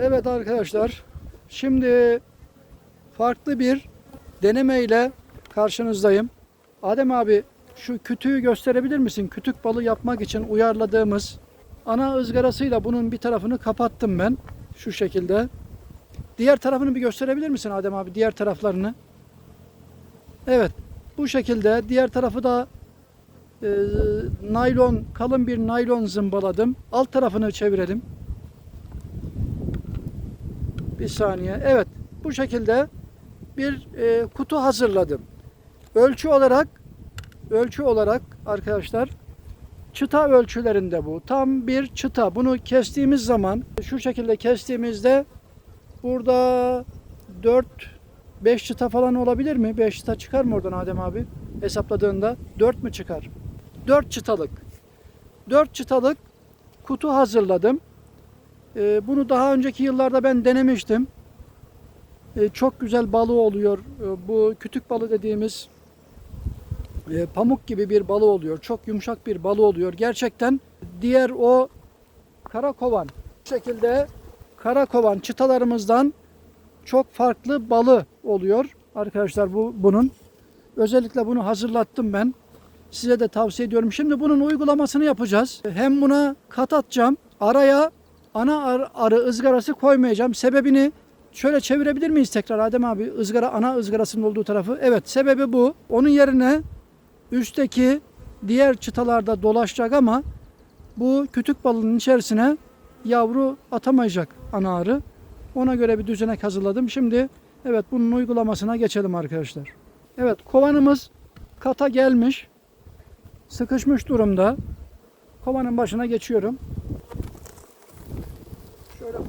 Evet arkadaşlar. Şimdi farklı bir deneme ile karşınızdayım. Adem abi şu kütüğü gösterebilir misin? Kütük balı yapmak için uyarladığımız ana ızgarasıyla bunun bir tarafını kapattım ben. Şu şekilde. Diğer tarafını bir gösterebilir misin Adem abi? Diğer taraflarını. Evet. Bu şekilde diğer tarafı da e, naylon, kalın bir naylon zımbaladım. Alt tarafını çevirelim. Bir saniye. Evet. Bu şekilde bir e, kutu hazırladım. Ölçü olarak ölçü olarak arkadaşlar çıta ölçülerinde bu. Tam bir çıta. Bunu kestiğimiz zaman şu şekilde kestiğimizde burada 4 5 çıta falan olabilir mi? 5 çıta çıkar mı oradan Adem abi? Hesapladığında 4 mü çıkar? 4 çıtalık. 4 çıtalık kutu hazırladım. Ee, bunu daha önceki yıllarda ben denemiştim. Ee, çok güzel balığı oluyor. Ee, bu kütük balı dediğimiz e, pamuk gibi bir balı oluyor. Çok yumuşak bir balı oluyor. Gerçekten diğer o karakovan bu şekilde karakovan çıtalarımızdan çok farklı balı oluyor. Arkadaşlar bu bunun. Özellikle bunu hazırlattım ben. Size de tavsiye ediyorum. Şimdi bunun uygulamasını yapacağız. Hem buna kat atacağım. Araya ana ar- arı ızgarası koymayacağım. Sebebini şöyle çevirebilir miyiz tekrar Adem abi? ızgara ana ızgarasının olduğu tarafı. Evet sebebi bu. Onun yerine üstteki diğer çıtalarda dolaşacak ama bu kütük balının içerisine yavru atamayacak ana arı. Ona göre bir düzenek hazırladım. Şimdi evet bunun uygulamasına geçelim arkadaşlar. Evet kovanımız kata gelmiş. Sıkışmış durumda. Kovanın başına geçiyorum.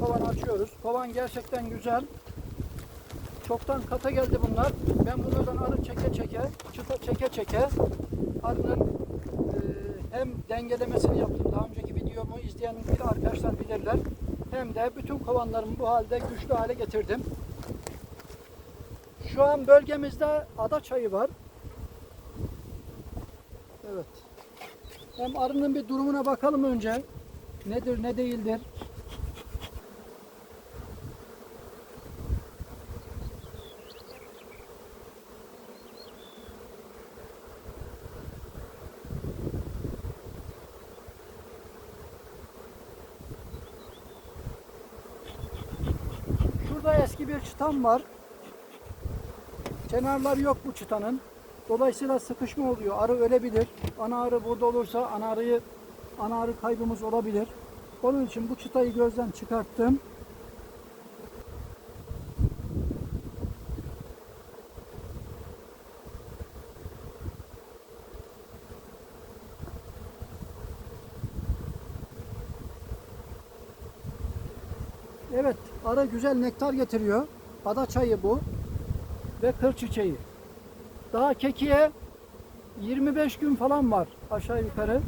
Kovanı açıyoruz. Kovan gerçekten güzel. Çoktan kata geldi bunlar. Ben bunlardan arı çeke çeke, çıta çeke çeke arının e, hem dengelemesini yaptım. Daha önceki videomu izleyen bir arkadaşlar bilirler. Hem de bütün kovanlarımı bu halde güçlü hale getirdim. Şu an bölgemizde ada çayı var. Evet. Hem arının bir durumuna bakalım önce. Nedir ne değildir. Şurada eski bir çıtam var. Kenarları yok bu çıtanın. Dolayısıyla sıkışma oluyor. Arı ölebilir. Ana arı burada olursa ana arıyı ana arı kaybımız olabilir. Onun için bu çıtayı gözden çıkarttım. Evet, arı güzel nektar getiriyor. Ada çayı bu ve kır çiçeği. Daha kekiğe 25 gün falan var aşağı yukarı.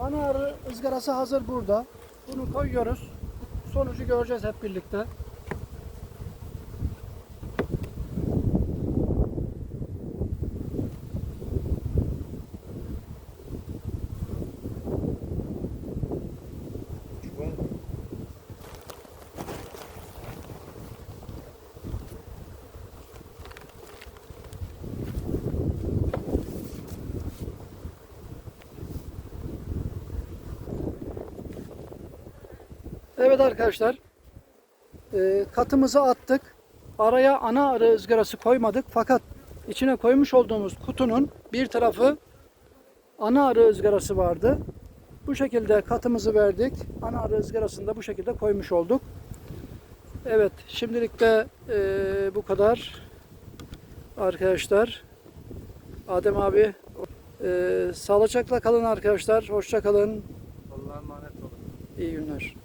Ana arı ızgarası hazır burada. Bunu koyuyoruz. Sonucu göreceğiz hep birlikte. Evet arkadaşlar. e, katımızı attık. Araya ana arı ızgarası koymadık. Fakat içine koymuş olduğumuz kutunun bir tarafı ana arı ızgarası vardı. Bu şekilde katımızı verdik. Ana arı ızgarasını da bu şekilde koymuş olduk. Evet şimdilik de e, bu kadar. Arkadaşlar. Adem abi e, sağlıcakla kalın arkadaşlar. Hoşça kalın. Allah'a emanet olun. İyi günler.